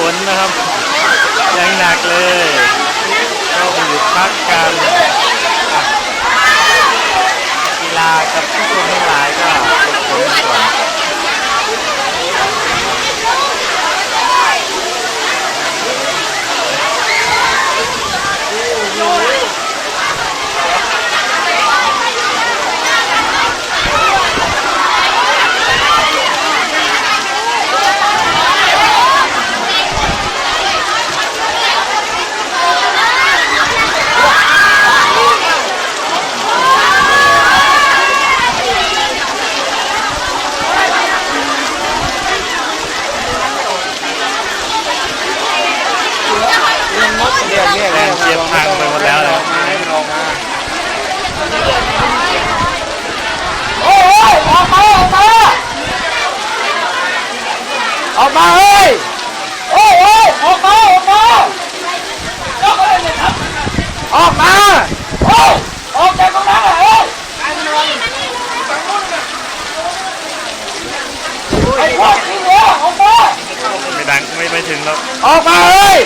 ฝนนะครับยังหนักเลยก็ไปหยุดพักกันอะกีฬากับผู้ชมทั้งหลายก็ฝึกฝนกันก่อน เรียกเรียกแรงเชียร์พังไปหมดแล้วนะให้มันออกมาโอ้ยออกมาออกมาออกมาเฮ้ยโอ้ยโอ้ยออกมาออกมาออกมาโอ้ยออกจากตรงนั้นเฮ้ยไอ้พวกนี้เนี่ยออกมาไม่ดังไม่ไม่ถึงแล้วออกมาเฮ้ย